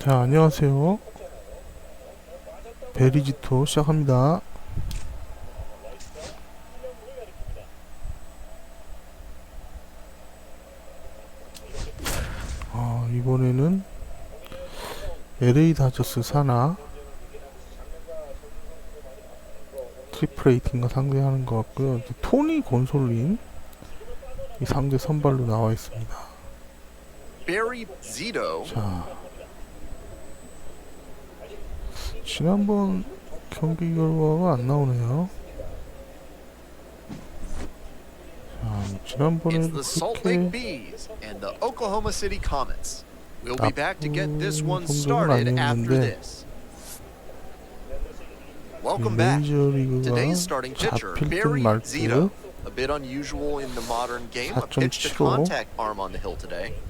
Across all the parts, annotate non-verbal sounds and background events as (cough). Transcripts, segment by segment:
자, 안녕하세요. 베리지토 시작합니다. 아, 이번에는 LA 다저스 사나 트리플 에이팅과 상대하는 것 같고요. 토니 곤솔린 이 상대 선발로 나와 있습니다. 자, 지난번 경기 결과가 안 나오네요. 자, It's 지난번에는 the Salt Lake 그렇게 Bees and the Oklahoma City Comets. We'll be back to get this one 나쁜 started 정도는 after 아니었는데. this. 이 Welcome back. 메이저리그가 Today's starting pitcher, 잡힐 듯 Barry 말 Zito. 듯 A bit unusual in the modern game, a pitch to 4.75.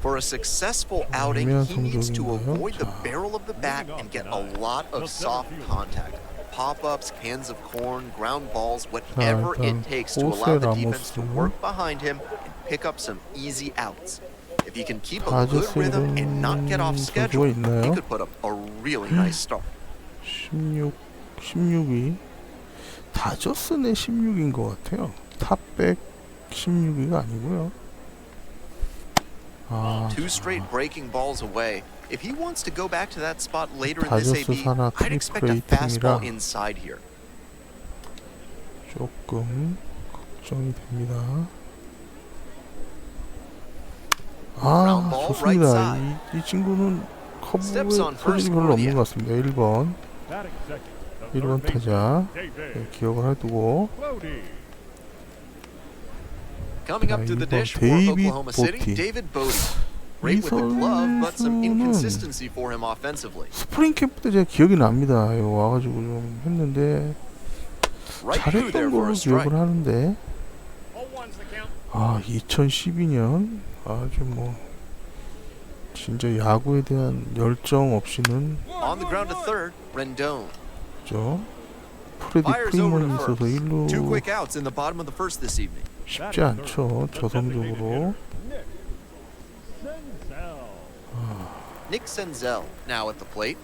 For a successful outing, 애매한 he needs to 성적인가요? avoid the 자. barrel of the bat and get a lot of soft contact. Pop-ups, cans of corn, ground balls, whatever 일단 it takes to allow 호세 the defense to 라모스. work behind him and pick up some easy outs. If he can keep a good 다저스 rhythm and not get off 이런 schedule, 선수가 he 있나요? could put up a really nice start. 16, 16위. 다저스네 16인 것 같아요. 탑백 16위가 아니고요. 아, Two straight breaking balls away. If he wants to go back to that spot later in this 다저스 AB, 사나 I'd expect a 트리플 fastball 에이팅이라. inside here. 조금 걱정이 됩니다. 아, 좋습니다. 이, 이 친구는 커브에 Steps on first 소질이 별로 없는 것 같습니다. 1번, 1번 타자 네, 기억을 해두고 Coming up to the dish for Oklahoma City. David Bodie. Great with the glove, but some inconsistency for him offensively. 스프링 캠프 때 제가 기억이 납니다. 이거 와가지고 좀 했는데 Right through there 잘했던 걸로. 기억을 하는데 아 2012년 아주 뭐 진짜 야구에 대한 열정 없이는 On the ground to third, Rendon. 죠 프레디 프리먼이 있어서 first. 일루 쉽지 않죠 저성적으로 Nick Senzel now at the plate.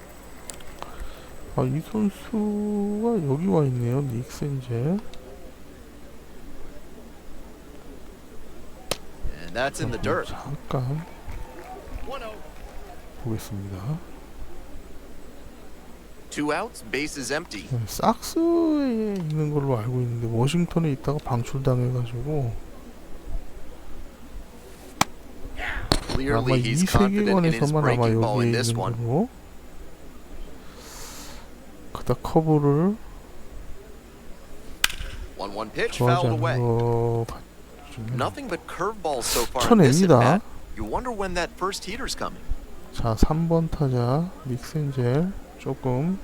아 이 선수가 여기 와 있네요 닉센제 And that's in the dirt. 잠깐 보겠습니다 Two outs, bases empty. 네, 삭스에 있는 걸로 알고 있는데 워싱턴에 있다가 방출당해가지고 아마 Clearly, 이 he's confident in his 세계관에서만 아마 breaking ball 여기에 in this 있는 one. 걸로 그다 커브를 1-1 pitch 좋아하지 fouled away. 않은 것 같지만 Nothing but curveballs so far in this 쳐냅니다 bat. You wonder when that first heater's coming. 자 3번 타자 믹센젤 조금.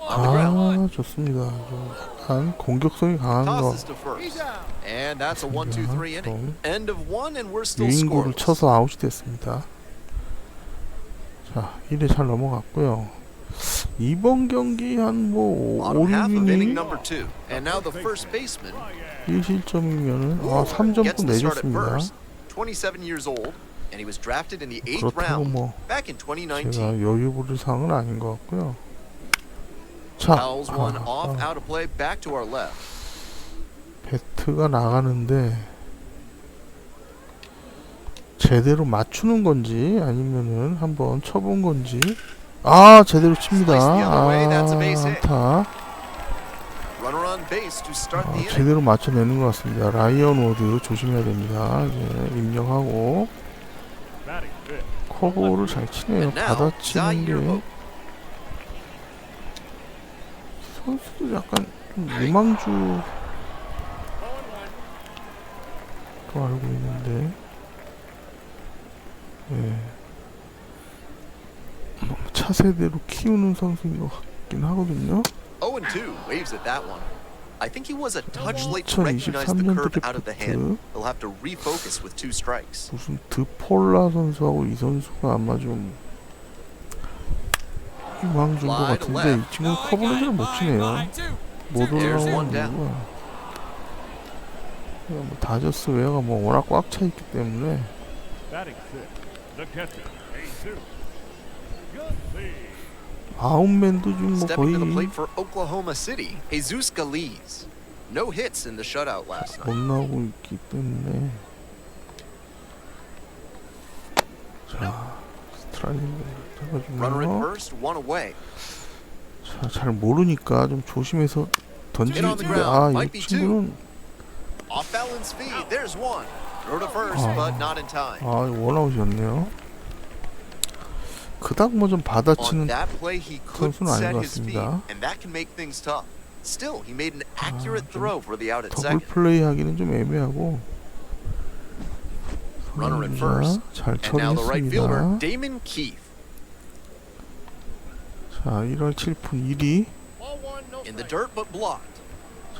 아 좋습니다 좀 약간 공격성이 강한 거 Tosses to first. And that's a 1-2-3 inning. 좀 End of one and we're still 유인구를. 쳐서 아웃이 됐습니다. 자, 1회 잘 넘어갔고요. 이번 경기 한뭐 Bottom half of inning 5, number two. And now the first baseman 1실점이면은 아, 3점도 gets the start at 내줬습니다. First. 27 years old, and he was drafted in the eighth 그렇다고 round 뭐 back in 2019. 제가 여유 부릴 상은 아닌 것 같고요. 자, Fouls one 아, off, 아, out of play, back to our left. 배트가 나가는데 제대로 맞추는 건지 아니면은 한번 쳐본 건지 아 제대로 칩니다. 아. 안타. Runner on base to start 아, the inning. 제대로 맞춰내는 것 같습니다. 라이언 워드 조심해야 됩니다. 이제 입력하고 커버를 잘 치네요. 받아치는 게. 선수도 약간 좀 유망주 또 알고 있는데 예. 뭐 차세대로 키우는 선수인 것 같긴 하거든요. 0 and 2, waves at that one. I think he was a touch late to recognize the 2023년 curve out of the hand. 드래프트 He'll have to refocus with two strikes. 무슨 드폴라 선수하고 이 선수가 아마 좀 유망주인 것 Wide 같은데. 이 친구 커버는 잘못 치네요. 못 There's 올라오는 one down. 이유가 그냥 뭐 다저스 외야가 뭐 워낙 꽉 차 있기 때문에 Batting sixth, the catcher, Jesus. Guzzi. 아웃맨도 지금 뭐 Stepping to the 거의 plate for Oklahoma City, Jesus Galiz. No hits in the shutout last 못 night. 나오고 있기 때문에 자 스트라이크 Runner at 잡아주고요 first, one away. 자, 잘 모르니까 좀 조심해서 던지기 Hit on the 아, ground. 이 Might be two. 친구는 Off balance speed, there's one. Throw to first, Oh. but not in time. 아, 원아웃이었네요. 그닥 뭐 좀 받아치는 선수는 아닌 것 같습니다. at 더블. 플레이 하기는 좀 애매하고. 잘 처리했습니다. 자, 1월 7푼 1위. In the dirt, but blocked.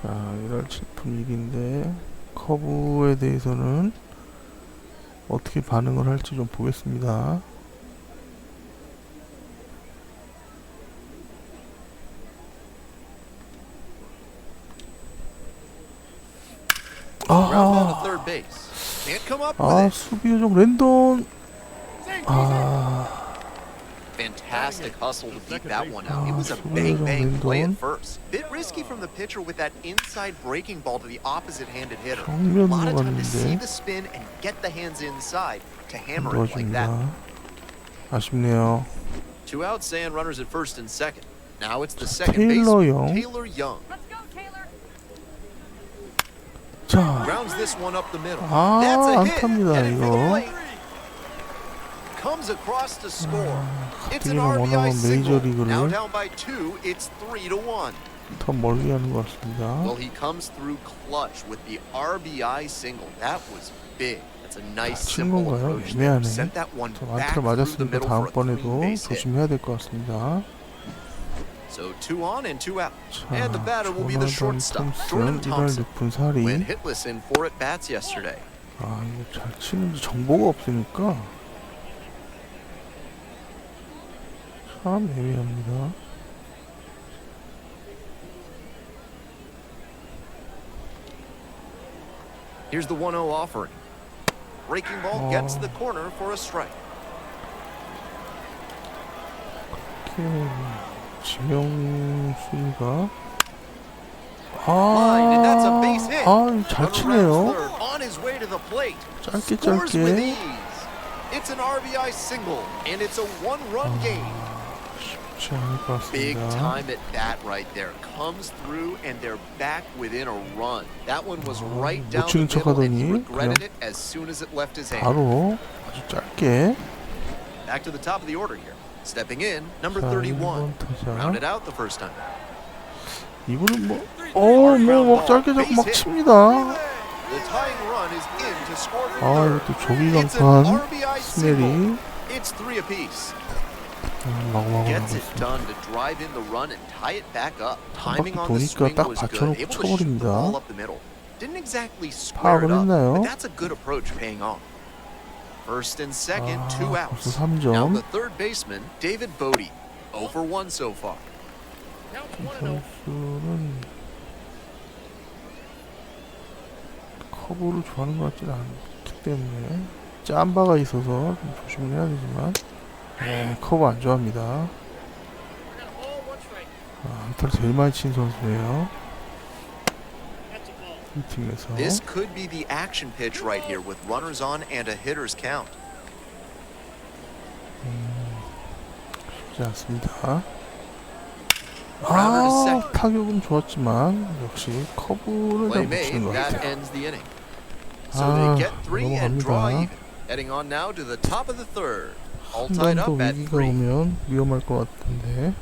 자, 1월 7푼 1위인데 커브에 대해서는 어떻게 반응을 할지 좀 보겠습니다. 아, third base. Can't come up with 아 it. 수비 요정 랜돈. 아, Fantastic hustle to beat that one out. It was a Ah, bang bang play Rendon. at first. Bit risky from the pitcher with that inside breaking ball to the opposite handed hitter. A 정면으로 lot of time to see 갔는데 the spin and get the hands inside to hammer it like that. 넣어줍니다. 아쉽네요. Two outs and runners at first and second. Now it's the second 테일러 base, 영. Taylor Young. 자. 아. 안타입니다, 이거. plate. Comes across to score. It's an 가뜩이나 RBI 원하는 single. Now 메이저리그를 down by two, it's three to one. 더 멀리 하는 것 같습니다. Well, he comes through clutch with the RBI single. That was big. That's a nice 친 simple 건가요? approach. there. 애매하네. Sent that one 저 안타를 맞았으니까 다음번에도. 조심해야 될 것 같습니다. So two on and two out. 자, And the batter will be the 조나단 shortstop, Jordan 톰슨 1월 Thompson. 6분 4리. Went hitless in four at bats yesterday. 아 이거 잘 치는지 정보가 없으니까 참 애매합니다. Here's the 1-0 offering. Breaking ball gets Oh. the corner for a strike. 이렇게 지명수가 a base hit. 아, 잘 치네요. 짧게 짧게 game. 쉽지 않을 것 Big 같습니다. time at bat right there. Comes through, and they're back within a run. That one was 어, right 못 down the 치는 middle, and he 척하더니 regretted 그냥 it as soon as it left his hand. 바로 아주 짧게 Back to the top of the order here. Stepping in, number 자, 31. 1번 타자 Rounded out the first time. 이분은 뭐 어, 뭐, 막 짧게 잡고 막 칩니다. The tying run is in to score for 아, third. 이것도 조기 It's an 강판 RBI single. 스멜이 It's three apiece. 음, 마구마구 Gets 나고 it 있습니다. done to drive in the run and tie it back up. 한 Timing 바퀴 on the 도니까 swing 딱 was 받쳐놓고 good. Able to shoot the 쳐버립니다. ball up the middle. Didn't exactly square 파악을 it up, 했나요? First and second, 아, two 벌써 outs. 3점. Now the third baseman, David Bodie. 0 for 1 so far. 선수는 커브를 좋아하는 것 같지는 않기 때문에 짬바가 있어서 좀 조심을 해야 되지만 네, 커브 안 좋아합니다. 아, 안타를 제일 많이 친 선수예요. 이 팀에서 This could be the action pitch right here with runners on and a hitter's count. 쉽지 않습니다. Grounder to 아, second. 타격은 좋았지만 역시 커브를 Play 잘못 치는 made, 것 that 같아요. ends the inning. So 아, they get three and draw 넘어갑니다. even. Heading on now to the top of the third. All 한 tied 번더 up at 위기가 three. 오면 위험할 것 같은데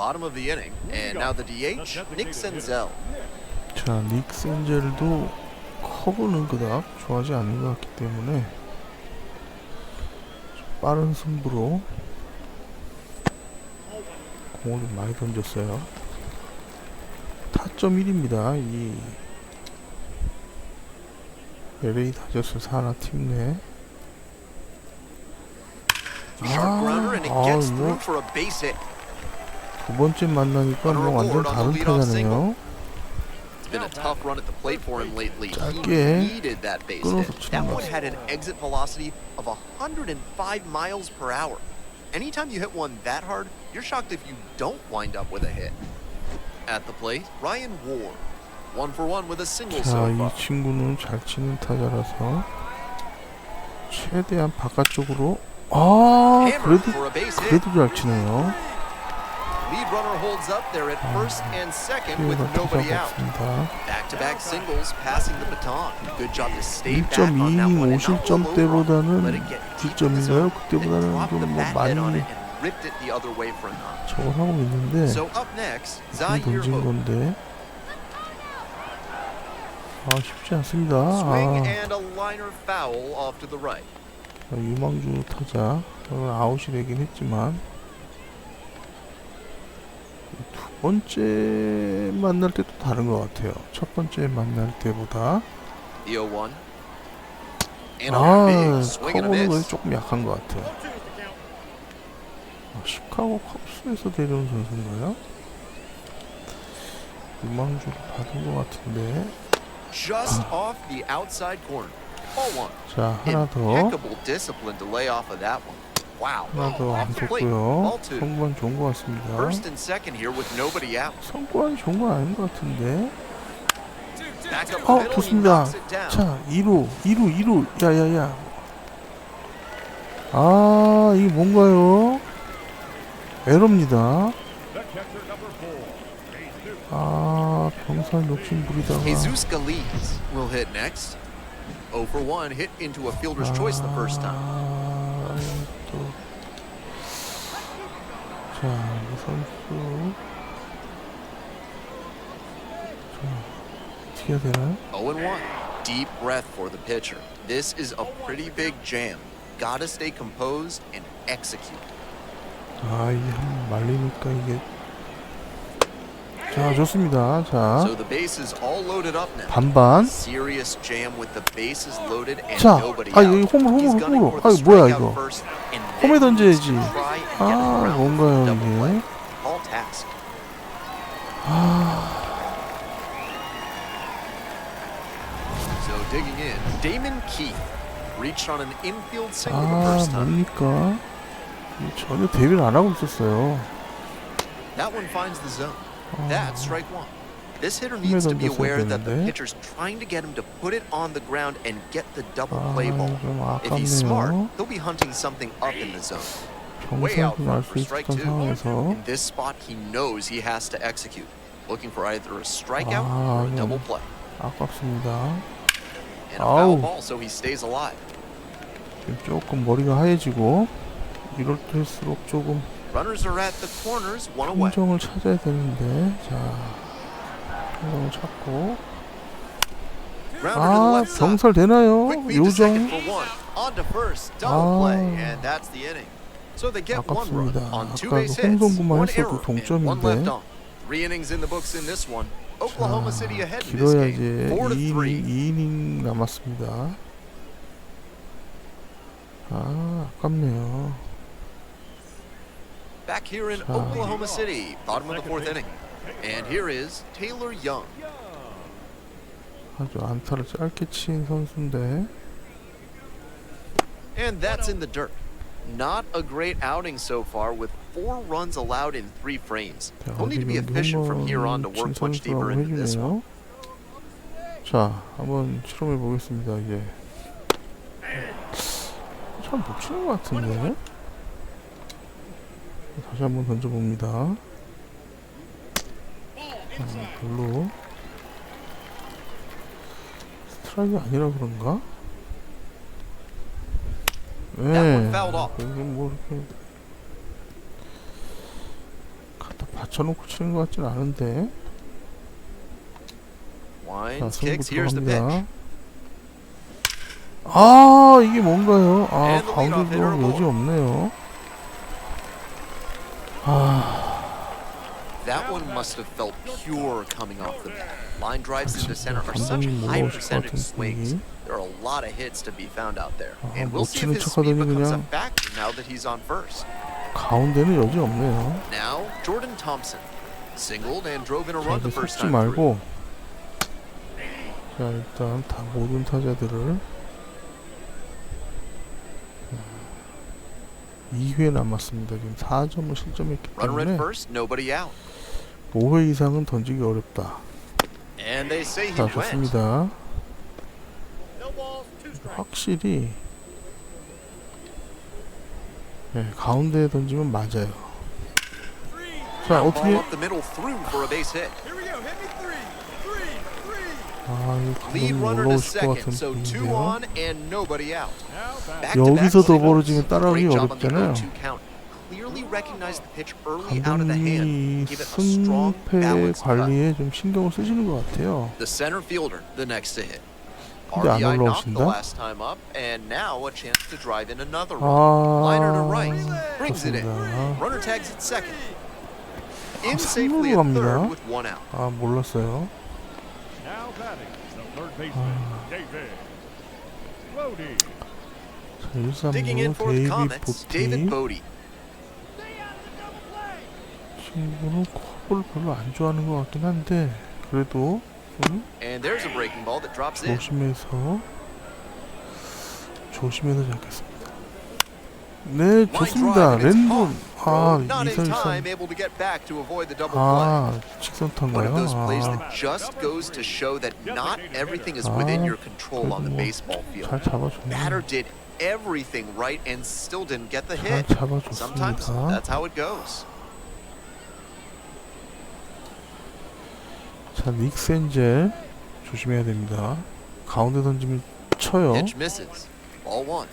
Bottom of the inning. And now the DH, Nick Senzel. 자, 닉 센젤도 커브는 그닥 좋아하지 않는 것 같기 때문에 좀 빠른 승부로 공을 좀 많이 던졌어요. 타점 1입니다. 이 LA 다저스 산하 팀 내. 아, gets 뭐 through for a base hit. 두 번째 만나니까 뭐 완전 다른 타자네요. been a tough run at the plate for him lately. He 짧게 needed that base hit. That 것 one had an exit velocity of 105 miles per hour. Anytime you hit one that hard, you're shocked if you don't wind up with a hit. At the plate, Ryan Ward. One for one with a single 자, so 이 far. 친구는 잘 치는 타자라서 최대한 바깥쪽으로 아, 그래도. 그래도 잘 치네요. Lead runner holds up there at first and second with nobody out. Back-to-back singles, passing the baton. Good job to stay back on that 1.2이닝 one and not blow 5실점 over. 때보다는 Let it get deep in the 9점인가요? zone, 그때보다는 drop the 좀뭐 bat head on 많이 it and ripped it the other way for a nod. 저걸 하고 있는데 So up next, 공 Zaire 던진. 건데 아 쉽지 않습니다. Swing 아, and a liner foul off to the right. 유망주 타자 아웃이 되긴 했지만 이 두 번째 만날 때도 다른 것 같아요. 첫 번째 만날 때보다 The 0-1. And a 아 커버는. 조금 약한 것 같아요. 아, 시카고 컵스에서 데려온 선수인가요? 유망주를 받은 것 같은데 one. 자 하나 더 하나 더안 Off the plate. 쳤고요. Ball two. 성구안 좋은 것 같습니다. 성구안이 좋은 건 아닌 것 같은데 어 좋습니다. 자 2루 2루 2루 야야야 아 이게 뭔가요? 에러입니다. 아 병살 욕심 부리다가 Jesus 자, 이 선수. 자, 어떻게 해야 되나? 0 and 1. Deep breath for the pitcher. This is a pretty big jam. Gotta stay composed and execute. 아, 이게 한 번 말리니까 이게. 자, 좋습니다. 자. 반반. 자, 아. 여기 홈으로, 홈으로, 홈으로. 아, 뭐야, 이거. 홈에 던져야지. 아, 뭔가요. 이게. 아, time. 뭡니까? 전혀 대비를 안 하고 있었어요. That one finds the zone. 아, That's strike one. This hitter 힘에 needs to be 던졌어야 aware that the 되는데. pitcher's trying to get him to put it on the ground and get the double 아, play ball. 좀 If he's smart, 아깝네요. he'll be hunting something up in the zone. Way out 경사도 front 날 for 수 strike 있었던 two. 상황에서 In this spot, he knows he has to execute, looking for either a strikeout 아, or a 이건 double play. 아깝습니다. And a foul 아우. ball, so he stays alive. 지금 조금 머리가 하얘지고 이럴 때일수록 조금 Runners are at the corners, one away. 평정을 찾아야 되는데 자 평정을 찾고 아. 병살 되나요? 요정 아. 아깝습니다. 아까 그 홍성구만 했어도 동점인데. 자, 길어야지 game, four to 2이닝, three. 2이닝 남았습니다 아 아깝네요 Back here in 자. Oklahoma City, bottom of the fourth inning. And here is Taylor Young. 아주 안타를 짧게 친 선수인데 And that's in the dirt. Not a great outing so far with four runs allowed in three frames. 자, He'll need to be efficient from here on to work much deeper into this one. 자 한번 실험해 보겠습니다 이제 잘못 치는 것 같은데 다시 한번 던져봅니다 아, 별로 스트라이크 아니라 그런가? 네 off. 이게 뭐 이렇게 갖다 받쳐놓고 치는 것 같진 않은데 자 승부. 들어갑니다 아 이게 뭔가요 아 가운데 들어가면 여지 없네요 아 (sighs) That one must have felt pure coming off the bat. Line drives into center are such 감독님 high 올라오실 것 percentage 같은 swings. 분위기 There are a lot of hits to be found out there. 아, And we'll 못 see if 치는 his 척하더니 speed becomes a 그냥- factor now that he's on first. 가운데는 여지 없네요 Now, Jordan Thompson singled and drove in a 자 run 이제 the first 속지 time through. 말고 자 일단 다 모든 타자들을 2회 남았습니다. 지금 4점을 실점했기 때문에 first, nobody out. 5회 이상은 던지기 어렵다. 자. 좋습니다. 확실히 네, 가운데에 던지면 맞아요. 자 어떻게 up the middle through for a base hit. Here we go. Hit me three. Three. Three. 아 Lead 이거 감독님 runner to 올라오실 것 second, 같은 so two 분인데요. on and nobody out. Now back. Back to back 여기서 더 singles. 벌어지면 the 어렵잖아요. 0-2 count. Clearly recognized the pitch early out of the hand. 감독님이 Give it a strong, 승패. 관리에 좀 신경을 쓰시는 것 같아요. The center fielder, the next to hit. 근데 안 올라오신다? 아. 좋습니다. 아, safely 삼루로 at third 갑니다. 아 몰랐어요. Now batting. The third baseman, Ah. David. Brody. 자 Digging in 1-3루 for the 데이비 comments, David 보티 Bodie. 친구는 컵을 별로 안 좋아하는 것 같긴 한데 그래도 in. 조심해서 조심해서 잡겠습니다. 네 좋습니다. 랜돈. 아 Throw not in 2사 time, 1사 able to get back to avoid the double play. 아 직선탄가요? plays 아. 잘 잡아줬네. Batter did everything right and still didn't get the 잘 hit. Sometimes 잡아줬습니다. that's how it goes. 자 닉센젤 조심해야 됩니다. 가운데 던지면 쳐요. Pitch misses. Ball one.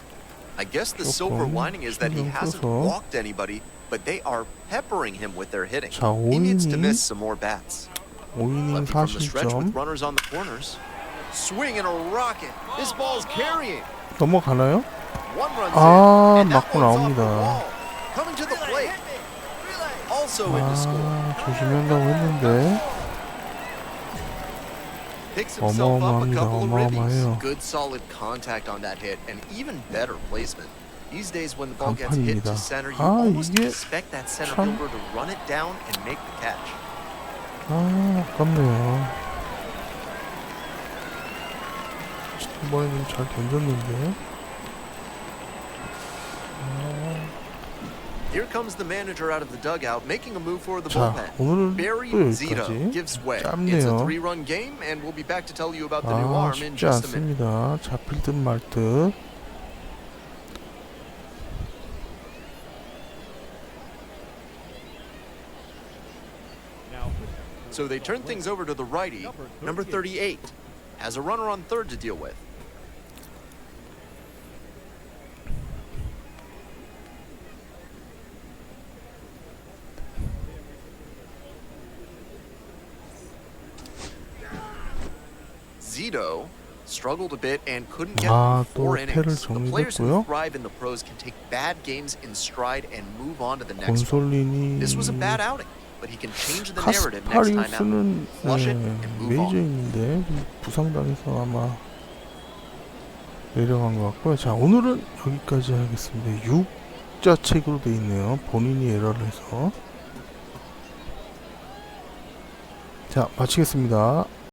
I guess the silver 조금 lining is that he 신경 hasn't 써서. walked anybody, but they are peppering him with their hitting. 자 He needs to 5이닝 miss some more bats. 5이닝 Lefty from the stretch with 40점 runners on the corners. Swing and a rocket. This ball's carrying. 넘어가나요? One runs 아, in, and that 맞고 one's off the 나옵니다. wall. Coming to the plate. Also in to score. 아 조심한다고 했는데 Picks himself up a 어마어마합니다. couple of ribbies. 어마어마해요. Good solid contact on that hit and even better placement. These days when the ball gets hit 간판입니다. to center, you 아, almost 이게 expect that center 참- fielder to run it down and make the catch. 아 아깝네요. 이번에는 잘 던졌는데 Here comes the manager out of the dugout, making a move for the 자 bullpen. 오늘은 Barry 또 Zito 여기까지 gives way. It's a 짧네요. three-run game, and we'll be back to tell you about the new 아 arm in 쉽지 just a minute. 않습니다. 잡힐 듯 말 듯. Now So they turn things over to the righty, number 38, has a runner on third to deal with. Zito struggled a bit and couldn't get 아, through four 또 패를 innings. The players who 정리했고요. thrive in the pros can take bad games in stride and move on to the next one. 곤솔린이 This was a bad outing, but he can change the narrative next time out. 카스파리우스는 Flush it 네, and move on. 메이저인데 좀 부상당해서 아마 내려간 것 같고요. 자 오늘은 여기까지 하겠습니다. 6자 책으로 돼 있네요. 본인이 에러를 해서 자 마치겠습니다.